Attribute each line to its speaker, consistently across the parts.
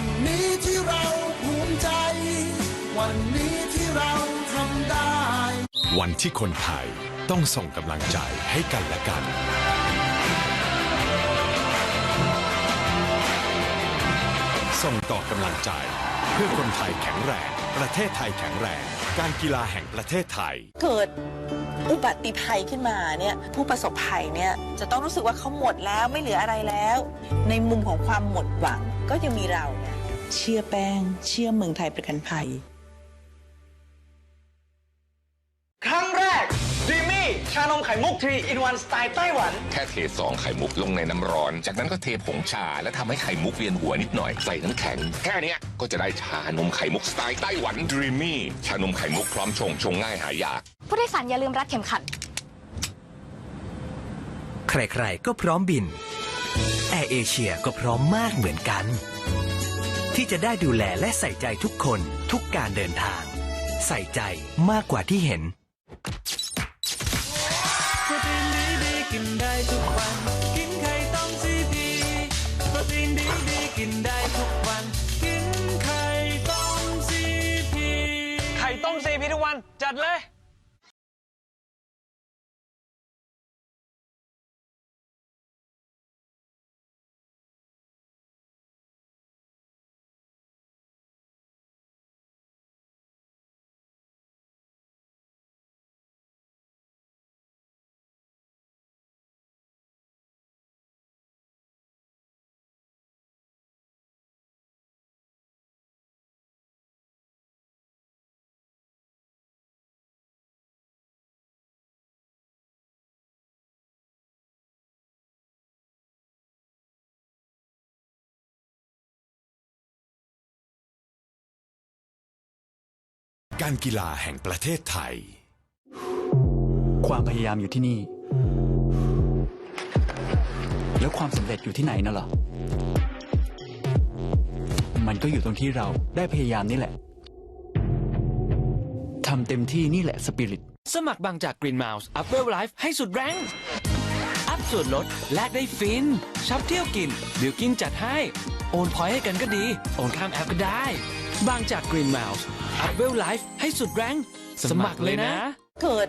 Speaker 1: วันนี้ที่เราภูมิใจ วันนี้ที่เราทำได้
Speaker 2: วันที่คนไทยต้องส่งกำลังใจให้กันและกัน ส่งต่อกำลังใจ เพื่อคนไทยแข็งแรง ประเทศไทยแข็งแรง การกีฬาแห่งประเทศไทย
Speaker 3: เกิดอุบัติภัยขึ้นมาเนี่ยผู้ประสบภัยเนี่ยจะต้องรู้สึกว่าเขาหมดแล้วไม่เหลืออะไรแล้ว ในมุมของความหมดหวัง ก็ยังมีเราเนี่ยเชื่อแป้ง เชื่อเมืองไทยประกันภัย
Speaker 4: ครั้งแรกดีมี่ชานมไข่มุกทรีอินวันสไตล์ไต้หวัน
Speaker 5: แค่เทซองไข่มุกลงในน้ำร้อน จากนั้นก็เทผงชา และทำให้ไข่มุกเวียนหัวนิดหน่อย ใส่น้ำแข็ง แค่เนี้ยก็จะได้ชานมไข่มุกสไตล์ไต้หวันด e ีมี่ชานมไข่มุกพร้อมชงชงง่ายหายาก
Speaker 6: ผู้โดยสารอย่าลืมรัดเข็มขัด
Speaker 7: ใครๆก็พร้อมบินแอร์ เอเชียก็พร้อมมากเหมือนกัน ที่จะได้ดูแลและใส่ใจทุกคนทุกการเดินทาง ใส่ใจมากกว่าที่เห็น
Speaker 1: โปรตีนดีดีกินได้ทุกวัน กินไข่ต้มซีพีโปรตีนดีดีกินได้ทุกวัน กินไข่ต้มซีพี
Speaker 4: ไข่ต้มซีพีทุกวัน จัดเลย
Speaker 2: การกีฬาแห่งประเทศไทย
Speaker 8: ความพยายามอยู่ที่นี่ แล้วความสำเร็จอยู่ที่ไหนน่ะเหรอ มันก็อยู่ตรงที่เราได้พยายามนี่แหละทำเต็มที่นี่แหละสปิริต
Speaker 9: สมัครบางจาก Green Mouse อัพเวลไลฟ์ให้สุดแรงอัพ ส่วนลดแลกได้ฟินช็อปเที่ยวกินบิวกินจัดให้ โอนพอยต์ให้กันก็ดี โอนข้ามแอปก็ได้ บางจาก Green Mouse อัพเวลไลฟ์ให้สุดแรงสมัครเลยนะ
Speaker 3: เกิด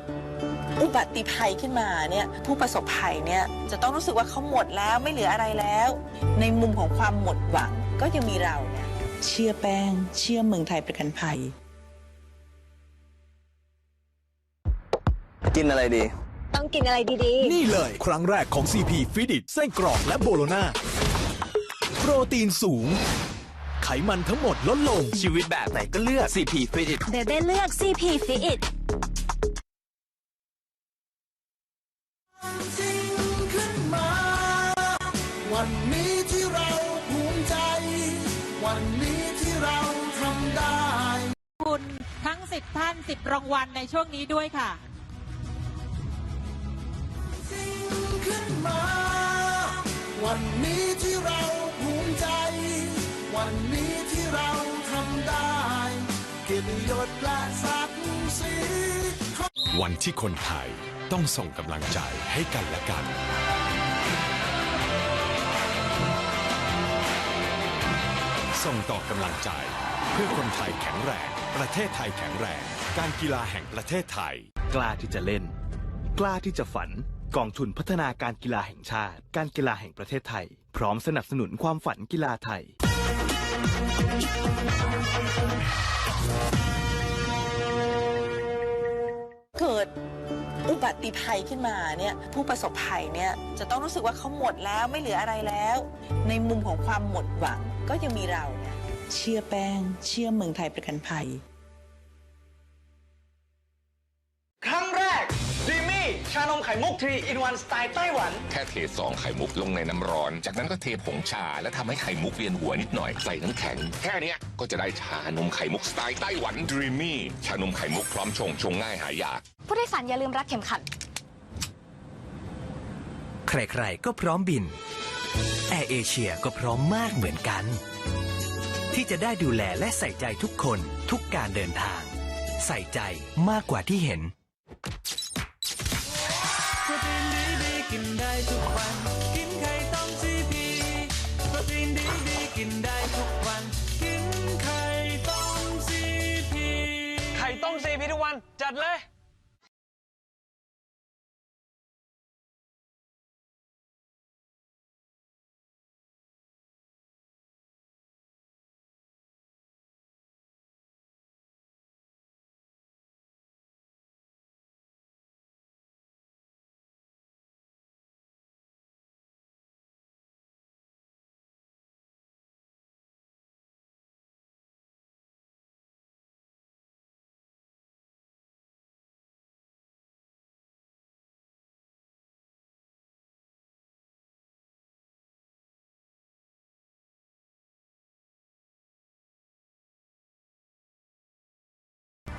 Speaker 3: อุบัติภัยขึ้นมาเนี่ยผู้ประสบภัยเนี่ยจะต้องรู้สึกว่าเขาหมดแล้วไม่เหลืออะไรแล้ว ในมุมของความหมดหวังก็ยังมีเราเนี่ยเชื่อแป้ง เชื่อเมืองไทยประกันภัย
Speaker 10: กินอะไรดี
Speaker 6: ต้องกินอะไรดี
Speaker 11: นี่เลย ครั้งแรกของ CP f i t i t เส้นกรอกและโบโลนาโปรตีนสูง ไขมันทั้งหมดลดลง
Speaker 7: ชีวิตแบบไหนก็เลือก CP f i t
Speaker 6: ๆเบเบ้เลือก CP Fit
Speaker 1: จริงขึ้นมา วันนี้ที่เราภูมิใจ วันนี้ที่เราทำได้
Speaker 12: คุณทั้ง 10 ท่าน 10 รางวัลในช่วงนี้ด้วยค่ะ
Speaker 1: วันนี้ที่เราภูมิใจ วันนี้ที่เราทำได้ เกียรติยศและศักดิ์ศรี
Speaker 2: วันที่คนไทยต้องส่งกำลังใจให้กันและกัน ส่งต่อกำลังใจ เพื่อคนไทยแข็งแรง ประเทศไทยแข็งแรง การกีฬาแห่งประเทศไทย
Speaker 11: กล้าที่จะเล่น กล้าที่จะฝัน กองทุนพัฒนาการกีฬาแห่งชาติ การกีฬาแห่งประเทศไทย พร้อมสนับสนุนความฝันกีฬาไทย
Speaker 3: เกิดอุบัติภัยขึ้นมาเนี่ยผู้ประสบภัยเนี่ยจะต้องรู้สึกว่าเขาหมดแล้วไม่เหลืออะไรแล้ว ในมุมของความหมดหวังก็ยังมีเราเนี่ยเชื่อแป้ง เชื่อเมืองไทยประกันภัย
Speaker 4: ชานมไข่มุกทรีอินวันสไตล์ไต้หวัน
Speaker 5: แค่เทซองไข่มุกลงในน้ำร้อน จากนั้นก็เทผงชาและทำให้ไข่มุกเวียนหัวนิดหน่อย ใส่น้ำแข็ง แค่เนี้ยก็จะได้ชานมไข่มุกสไตล์ไต้หวันด e ีมี่ชานมไข่มุกพร้อมชงชงง่ายหายาก
Speaker 6: ผู้โดยสารอย่าลืมรัดเข็มขัด
Speaker 7: ใครๆ ก็พร้อมบิน แอร์เอเชียก็พร้อมมากเหมือนกัน ที่จะได้ดูแลและใส่ใจทุกคนทุกการเดินทาง ใส่ใจมากกว่าที่เห็น
Speaker 1: กินได้ทุกวัน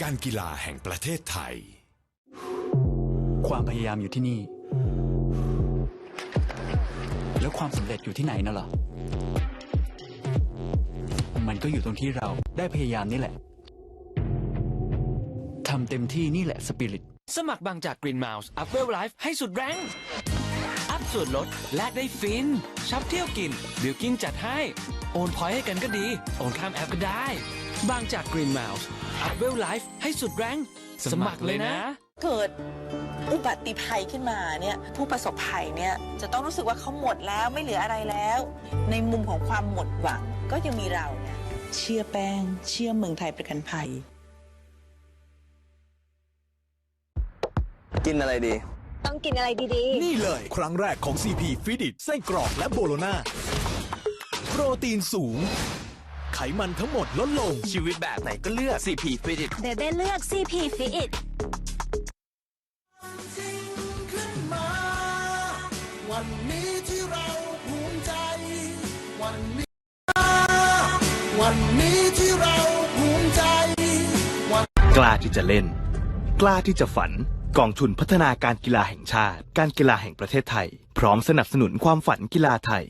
Speaker 1: กา
Speaker 2: รกีฬาแห่งประเทศไทย
Speaker 8: ความพยายามอยู่ที่นี่ แล้วความสำเร็จอยู่ที่ไหนน่ะเหรอ มันก็อยู่ตรงที่เราได้พยายามนี่แหละทำเต็มที่นี่แหละสปิริต
Speaker 9: สมัครบางจาก Green Mouse อัพเวลไลฟ์ให้สุดแรงอัพส่วนลดแลกได้ฟินช็อปเที่ยวกินบิวกินจัดให้ โอนพอยให้กันก็ดี โอนข้ามแอปก็ได้ บางจาก Green Mouse อัพเวลไลฟ์ให้สุดแรงสมัครเลยนะ
Speaker 3: เกิดอุบัติภัยขึ้นมาเนี่ยผู้ประสบภัยเนี่ยจะต้องรู้สึกว่าเขาหมดแล้วไม่เหลืออะไรแล้ว ในมุมของความหมดหวังก็ยังมีเราเนี่ยเชื่อแป้ง เชื่อเมืองไทยประกันภัย
Speaker 4: กินอะไรดี
Speaker 6: ต้องกินอะไรดี
Speaker 10: นี่เลย ครั้งแรกของ CP ฟิดิตไส้กรอกและโบโลนาโปรตีนสูง ไขมันทั้งหมดลดลง ชีวิตแบบไหนก็เลือก CP ฟิดิต
Speaker 6: ๆเบเบ้เลือก CP Fit
Speaker 1: ขึ้นมาวันนี้ที่เราภูมิใจ วันนี้ วันนี้ที่เราภูมิใจวัน
Speaker 11: กล้าที่จะเล่น กล้าที่จะฝัน กองทุนพัฒนาการกีฬาแห่งชาติ การกีฬาแห่งประเทศไทย พร้อมสนับสนุนความฝันกีฬาไทย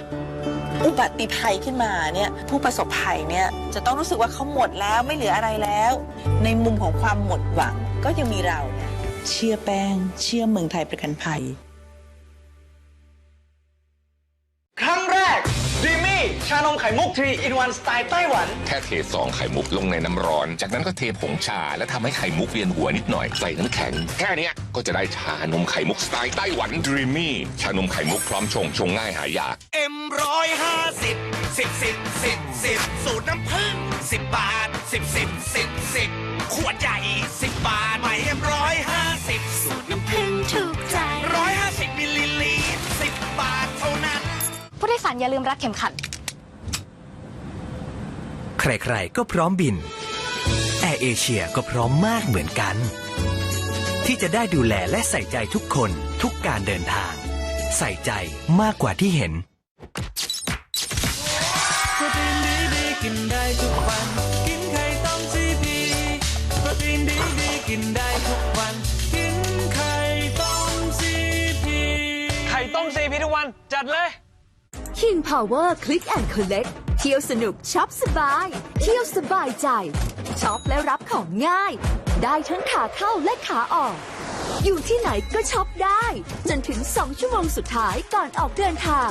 Speaker 3: ดอุบัติภัยขึ้นมาเนี่ยผู้ประสบภัยเนี่ยจะต้องรู้สึกว่าเขาหมดแล้วไม่เหลืออะไรแล้ว ในมุมของความหมดหวังก็ยังมีเราเนี่ยเชื่อแป้ง เชื่อเมืองไทยประกันภัย
Speaker 4: ชานมไข่มุก3 in 1สไตล์ไต้หวัน
Speaker 5: แค่เทซองไข่มุกลงในน้ำร้อน จากนั้นก็เทผงชา และทำให้ไข่มุกเวียนหัวนิดหน่อย ใส่น้ำแข็ง แค่เนี้ยก็จะได้ชานมไข่มุกสไตล์ไต้หวันดรีมี่ชานมไข่มุกพร้อมชงชงง่ายหายาก
Speaker 10: เอ็มร้อยห้าสิบสิบสิบสิบสิบสูตรน้ำผึ้งสิบบาทสิบสิบสิบสิบขวดใหญ่สิบบาทใหม่เอ็มร้อยห้าสิบสูตรน้ำผึ้ง
Speaker 6: ถูกใจ
Speaker 10: ร้อยห้าสิบมิลลิลิตรสิบบาทเท่านั้น
Speaker 6: ผู้โดยสารอย่าลืมรัดเข็มขัด
Speaker 7: ใครๆ ก็พร้อมบิน แอร์เอเชียก็พร้อมมากเหมือนกัน ที่จะได้ดูแลและใส่ใจทุกคนทุกการเดินทาง ใส่ใจมากกว่าที่เห็น
Speaker 9: โปรตีนดีดีกินได้ทุกวัน กินไข่ต้มซีพีโปรตีนดีดีกินได้ทุกวัน กินไข่ต้มซีพี ไข่ต้มซีพีทุกวัน จัดเลย
Speaker 13: King Power Click and Collect เที่ยวสนุกช็อปสบาย เที่ยวสบายใจช็อปและรับของง่าย ได้ทั้งขาเข้าและขาออก อยู่ที่ไหนก็ช็อปได้ จนถึง 2 ชั่วโมงสุดท้ายก่อนออกเดินทาง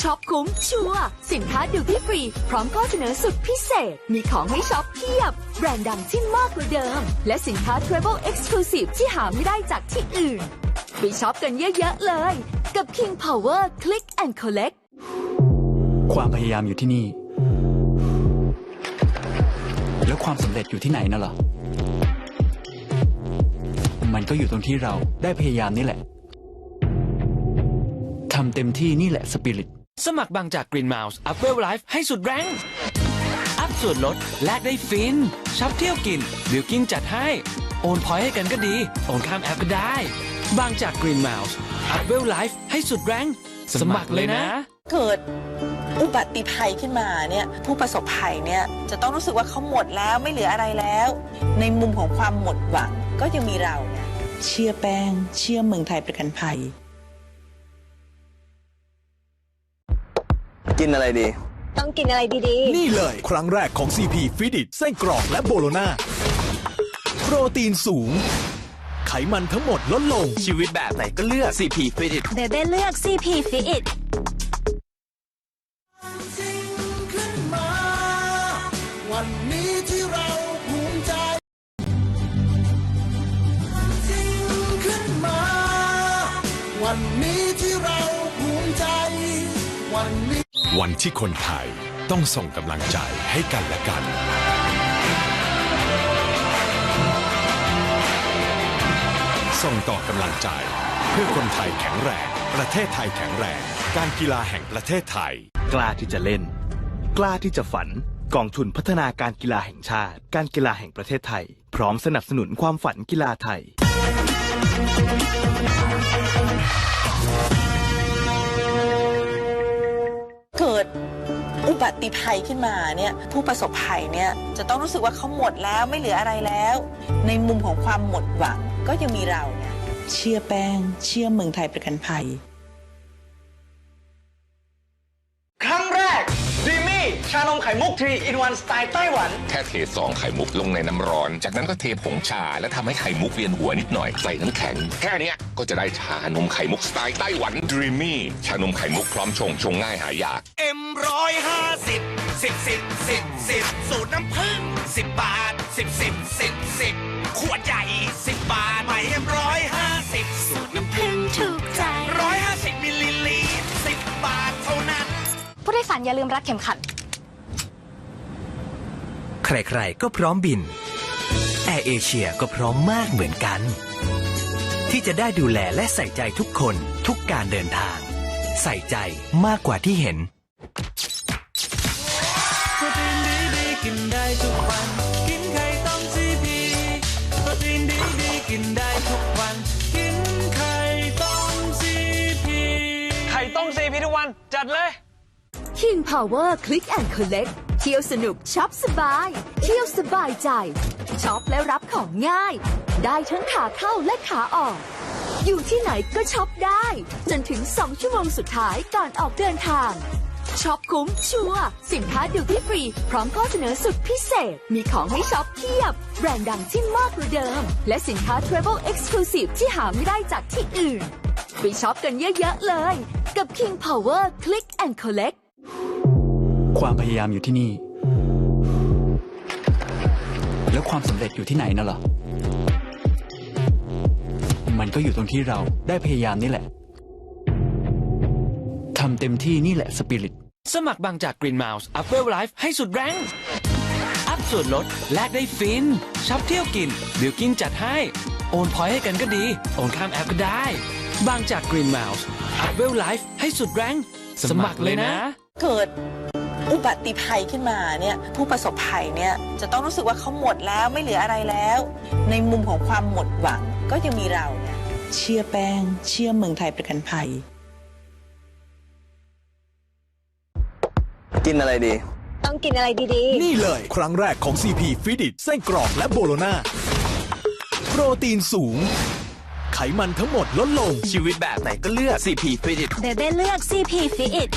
Speaker 13: ช็อปคุ้มชัวสินค้าดิวตี้ฟรี พร้อมข้อเสนอสุดพิเศษ มีของให้ช็อปเพียบ แบรนด์ดังที่มากกว่าเดิม และสินค้า Travel Exclusive ที่หาไม่ได้จากที่อื่น ไปช็อปกันเยอะ ๆ เลย กับ King Power Click and Collect
Speaker 8: ความพยายามอยู่ที่นี่ แล้วความสำเร็จอยู่ที่ไหนน่ะเหรอ มันก็อยู่ตรงที่เราได้พยายามนี่แหละทำเต็มที่นี่แหละสปิริต
Speaker 9: สมัครบางจาก Green Mouse อัพเวลไลฟ์ให้สุดแรง อัพส่วนลดแลกได้ฟินช็อปเที่ยวกินบิวกินจัดให้ โอนพอยให้กันก็ดี โอนข้ามแอปก็ได้ บางจาก Green Mouse อัพเวลไลฟ์ให้สุดแรง สมัครเลยนะ
Speaker 3: เกิดอุบัติภัยขึ้นมาเนี่ยผู้ประสบภัยเนี่ยจะต้องรู้สึกว่าเขาหมดแล้วไม่เหลืออะไรแล้ว ในมุมของความหมดหวังก็ยังมีเราเนี่ยเชื่อแป้ง เชื่อเมืองไทยประกันภัย
Speaker 4: กินอะไรดี
Speaker 6: ต้องกินอะไรดี
Speaker 10: นี่เลยครั้งแรกของ CP ฟิดิตไส้กรอกและโบโลนาโปรตีนสูง ไขมันทั้งหมดลดลง ชีวิตแบบไหนก็เลือก CP ฟิดิต
Speaker 6: ๆเบเบ้เลือก CP Fit
Speaker 1: ที่
Speaker 2: วันที่คนไทยต้องส่งกำลังใจให้กันและกัน ส่งต่อกำลังใจ เพื่อคนไทยแข็งแรง ประเทศไทยแข็งแรง การกีฬาแห่งประเทศไทย
Speaker 11: กล้าที่จะเล่น กล้าที่จะฝัน กองทุนพัฒนาการกีฬาแห่งชาติ การกีฬาแห่งประเทศไทย พร้อมสนับสนุนความฝันกีฬาไทย
Speaker 3: ติภัยขึ้นมาเนี่ยผู้ประสบภัยเนี่ยจะต้องรู้สึกว่าเขาหมดแล้วไม่เหลืออะไรแล้ว ในมุมของความหมดหวังก็ยังมีเราเนี่ยเชื่อแป้ง เชื่อเมืองไทยประกันภัยา
Speaker 4: นมไข่มุก3 in 1สไตล์ไต้หวัน
Speaker 5: แค่เทซองไข่มุกลงในน้ำร้อน จากนั้นก็เทผงชา และทำให้ไข่มุกเวียนหัวนิดหน่อยใส่น้ำแข็ง แค่เนี้ยก็จะได้ชานมไข่มุกสไตล์ไต้หวัน Dreamy ชานมไข่มุกพร้อมชงชงง่ายหายาก
Speaker 10: เอ็มร้อยห้าสิบสิบสิบสิบสิบสูตรน้ำผึ้งสิบบาทสิบสิบสิบสิบขวดใหญ่สิบบาทใหม่เอ็มร้อยห้าสิบสูตรน้ำผึ้งถูกใจร้อยห้าสิบมิลลิลิตรสิบบาทเท่านั้น
Speaker 6: ผู้โดยสารอย่าลืมรัดเข็มขัด
Speaker 7: ใครๆ ก็พร้อมบิน แอร์เอเชียก็พร้อมมากเหมือนกัน ที่จะได้ดูแลและใส่ใจทุกคนทุกการเดินทาง ใส่ใจมากกว่าที่เห็น
Speaker 9: โปรตีนดีดีกินได้ทุกวัน กินไข่ต้มซีพีโปรตีนดีดีกินได้ทุกวัน กินไข่ต้มซีพี
Speaker 4: ไข่ต้มซีพีทุกวัน จัดเลย
Speaker 13: King Power Click and Collect เที่ยวสนุกช็อปสบาย เที่ยวสบายใจช็อปและรับของง่าย ได้ทั้งขาเข้าและขาออก อยู่ที่ไหนก็ช็อปได้ จนถึง 2 ชั่วโมงสุดท้ายก่อนออกเดินทางช็อปคุ้มชัวร์สินค้าดูที่ฟรี พร้อมข้อเสนอสุดพิเศษ มีของให้ช็อปเพียบ แบรนด์ดังที่มากกว่าเดิม และสินค้า Travel Exclusive ที่หาไม่ได้จากที่อื่น ไปช็อปกันเยอะ ๆ เลย กับ King Power Click and Collect
Speaker 8: ความพยายามอยู่ที่นี่ แล้วความสำเร็จอยู่ที่ไหนน่ะเหรอ มันก็อยู่ตรงที่เราได้พยายามนี่แหละทำเต็มที่นี่แหละสปิริต
Speaker 9: สมัครบางจาก Green Mouse Up Well Life ให้สุดแรงอัพส่วนลดแลกได้ฟินช็อปเที่ยวกินบิวกินจัดให้ โอนพอยต์ให้กันก็ดี โอนข้ามแอปก็ได้ บางจาก Green Mouse Up Well Life ให้สุดแรงสมัครเลยนะ
Speaker 3: เกิด อุบัติภัยขึ้นมาเนี่ยผู้ประสบภัยเนี่ยจะต้องรู้สึกว่าเขาหมดแล้วไม่เหลืออะไรแล้ว ในมุมของความหมดหวังก็ยังมีเราเนี่ยเชื่อแป้ง เชื่อเมืองไทยประกันภัย
Speaker 4: กินอะไรดี
Speaker 6: ต้องกินอะไรดี
Speaker 14: นี่เลย ครั้งแรกของ CP ฟิดิตเส้นกรอกและโบโลนาโปรตีนสูง ไขมันทั้งหมดลดลง
Speaker 10: ชีวิตแบบไหนก็เลือก CP f i t
Speaker 6: ๆเบเบ้เลือก CP Fit It